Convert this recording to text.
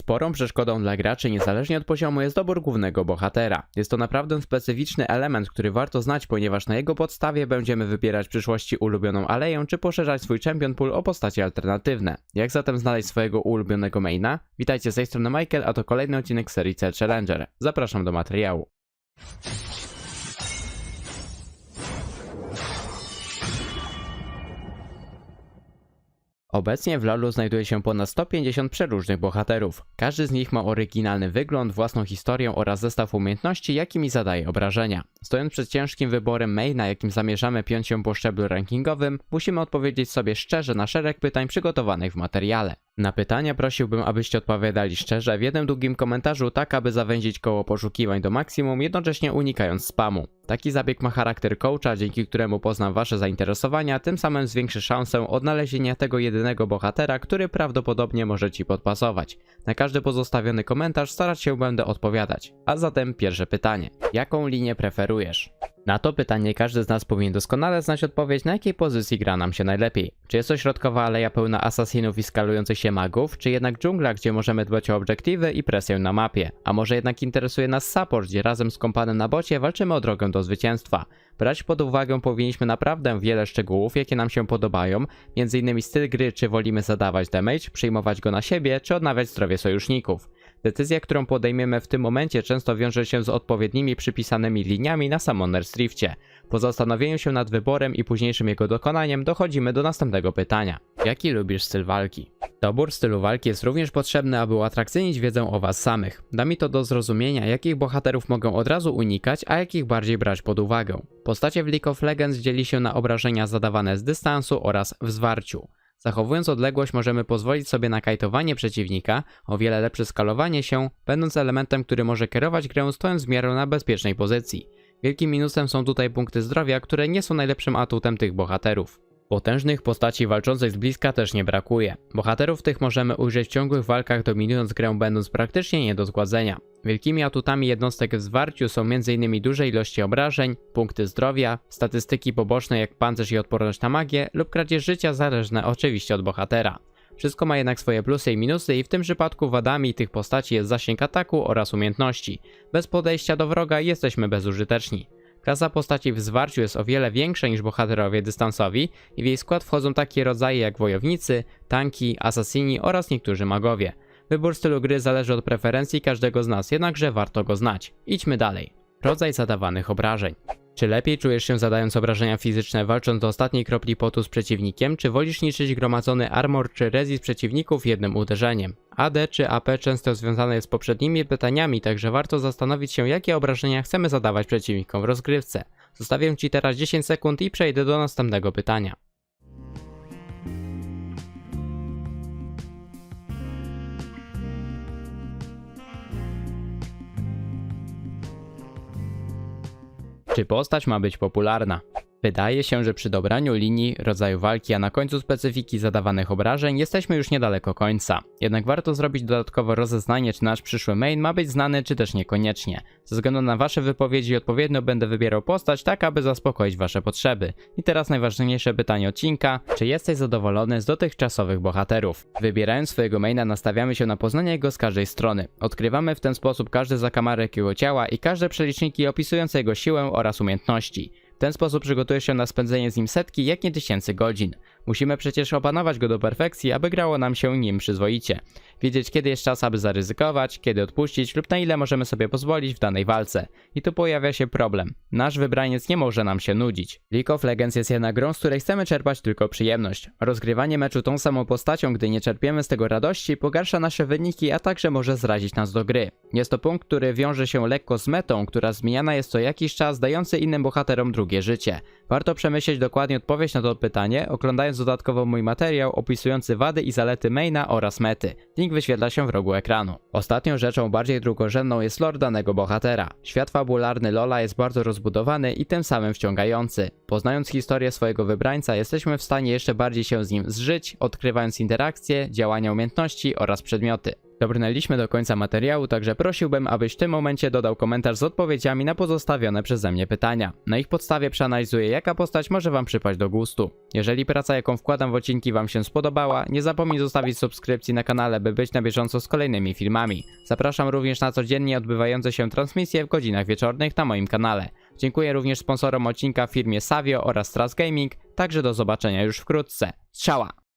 Sporą przeszkodą dla graczy niezależnie od poziomu jest dobór głównego bohatera. Jest to naprawdę specyficzny element, który warto znać, ponieważ na jego podstawie będziemy wybierać w przyszłości ulubioną aleję, czy poszerzać swój champion pool o postacie alternatywne. Jak zatem znaleźć swojego ulubionego maina? Witajcie z tej strony Michael, a to kolejny odcinek serii C Challenger. Zapraszam do materiału. Obecnie w LoLu znajduje się ponad 150 przeróżnych bohaterów. Każdy z nich ma oryginalny wygląd, własną historię oraz zestaw umiejętności, jakimi zadaje obrażenia. Stojąc przed ciężkim wyborem maina, jakim zamierzamy piąć się po szczeblu rankingowym, musimy odpowiedzieć sobie szczerze na szereg pytań przygotowanych w materiale. Na pytania prosiłbym, abyście odpowiadali szczerze w jednym długim komentarzu, tak aby zawęzić koło poszukiwań do maksimum, jednocześnie unikając spamu. Taki zabieg ma charakter coacha, dzięki któremu poznam wasze zainteresowania, tym samym zwiększy szansę odnalezienia tego jedynego bohatera, który prawdopodobnie może ci podpasować. Na każdy pozostawiony komentarz starać się będę odpowiadać. A zatem pierwsze pytanie. Jaką linię preferujesz? Na to pytanie każdy z nas powinien doskonale znać odpowiedź, na jakiej pozycji gra nam się najlepiej. Czy jest to środkowa aleja pełna asasinów i skalujących się magów, czy jednak dżungla, gdzie możemy dbać o obiektywy i presję na mapie? A może jednak interesuje nas support, gdzie razem z kompanem na bocie walczymy o drogę do zwycięstwa? Brać pod uwagę powinniśmy naprawdę wiele szczegółów, jakie nam się podobają, m.in. styl gry, czy wolimy zadawać damage, przyjmować go na siebie, czy odnawiać zdrowie sojuszników. Decyzja, którą podejmiemy w tym momencie często wiąże się z odpowiednimi przypisanymi liniami na Summoner's Rifcie. Po zastanowieniu się nad wyborem i późniejszym jego dokonaniem dochodzimy do następnego pytania. Jaki lubisz styl walki? Dobór stylu walki jest również potrzebny, aby uatrakcyjnić wiedzę o was samych. Da mi to do zrozumienia, jakich bohaterów mogę od razu unikać, a jakich bardziej brać pod uwagę. Postacie w League of Legends dzieli się na obrażenia zadawane z dystansu oraz w zwarciu. Zachowując odległość możemy pozwolić sobie na kajtowanie przeciwnika, o wiele lepsze skalowanie się, będąc elementem, który może kierować grę stojąc w miarę na bezpiecznej pozycji. Wielkim minusem są tutaj punkty zdrowia, które nie są najlepszym atutem tych bohaterów. Potężnych postaci walczących z bliska też nie brakuje. Bohaterów tych możemy ujrzeć w ciągłych walkach dominując grę będąc praktycznie nie do zgładzenia. Wielkimi atutami jednostek w zwarciu są m.in. duże ilości obrażeń, punkty zdrowia, statystyki poboczne jak pancerz i odporność na magię lub kradzież życia zależne oczywiście od bohatera. Wszystko ma jednak swoje plusy i minusy i w tym przypadku wadami tych postaci jest zasięg ataku oraz umiejętności. Bez podejścia do wroga jesteśmy bezużyteczni. Klasa postaci w zwarciu jest o wiele większa niż bohaterowie dystansowi i w jej skład wchodzą takie rodzaje jak wojownicy, tanki, asasini oraz niektórzy magowie. Wybór stylu gry zależy od preferencji każdego z nas, jednakże warto go znać. Idźmy dalej. Rodzaj zadawanych obrażeń. Czy lepiej czujesz się zadając obrażenia fizyczne walcząc do ostatniej kropli potu z przeciwnikiem, czy wolisz niszczyć gromadzony armor czy resist przeciwników jednym uderzeniem? AD czy AP często związane jest z poprzednimi pytaniami, także warto zastanowić się jakie obrażenia chcemy zadawać przeciwnikom w rozgrywce. Zostawię Ci teraz 10 sekund i przejdę do następnego pytania. Czy postać ma być popularna? Wydaje się, że przy dobraniu linii, rodzaju walki, a na końcu specyfiki zadawanych obrażeń jesteśmy już niedaleko końca. Jednak warto zrobić dodatkowo rozeznanie, czy nasz przyszły main ma być znany, czy też niekoniecznie. Ze względu na wasze wypowiedzi odpowiednio będę wybierał postać tak, aby zaspokoić wasze potrzeby. I teraz najważniejsze pytanie odcinka, czy jesteś zadowolony z dotychczasowych bohaterów? Wybierając swojego maina nastawiamy się na poznanie go z każdej strony. Odkrywamy w ten sposób każdy zakamarek jego ciała i każde przeliczniki opisujące jego siłę oraz umiejętności. W ten sposób przygotujesz się na spędzenie z nim setki, jak nie tysięcy godzin. Musimy przecież opanować go do perfekcji, aby grało nam się nim przyzwoicie. Wiedzieć kiedy jest czas, aby zaryzykować, kiedy odpuścić lub na ile możemy sobie pozwolić w danej walce. I tu pojawia się problem. Nasz wybraniec nie może nam się nudzić. League of Legends jest jednak grą, z której chcemy czerpać tylko przyjemność. Rozgrywanie meczu tą samą postacią, gdy nie czerpiemy z tego radości, pogarsza nasze wyniki, a także może zrazić nas do gry. Jest to punkt, który wiąże się lekko z metą, która zmieniana jest co jakiś czas, dający innym bohaterom drugie życie. Warto przemyśleć dokładnie odpowiedź na to pytanie, oglądając dodatkowo mój materiał opisujący wady i zalety maina oraz mety. Link wyświetla się w rogu ekranu. Ostatnią rzeczą bardziej drugorzędną jest lore danego bohatera. Świat fabularny Lola jest bardzo rozbudowany i tym samym wciągający. Poznając historię swojego wybrańca jesteśmy w stanie jeszcze bardziej się z nim zżyć, odkrywając interakcje, działania umiejętności oraz przedmioty. Dobrnęliśmy do końca materiału, także prosiłbym, abyś w tym momencie dodał komentarz z odpowiedziami na pozostawione przeze mnie pytania. Na ich podstawie przeanalizuję, jaka postać może Wam przypaść do gustu. Jeżeli praca, jaką wkładam w odcinki Wam się spodobała, nie zapomnij zostawić subskrypcji na kanale, by być na bieżąco z kolejnymi filmami. Zapraszam również na codziennie odbywające się transmisje w godzinach wieczornych na moim kanale. Dziękuję również sponsorom odcinka firmie Savio oraz Stras Gaming, także do zobaczenia już wkrótce. Strzała!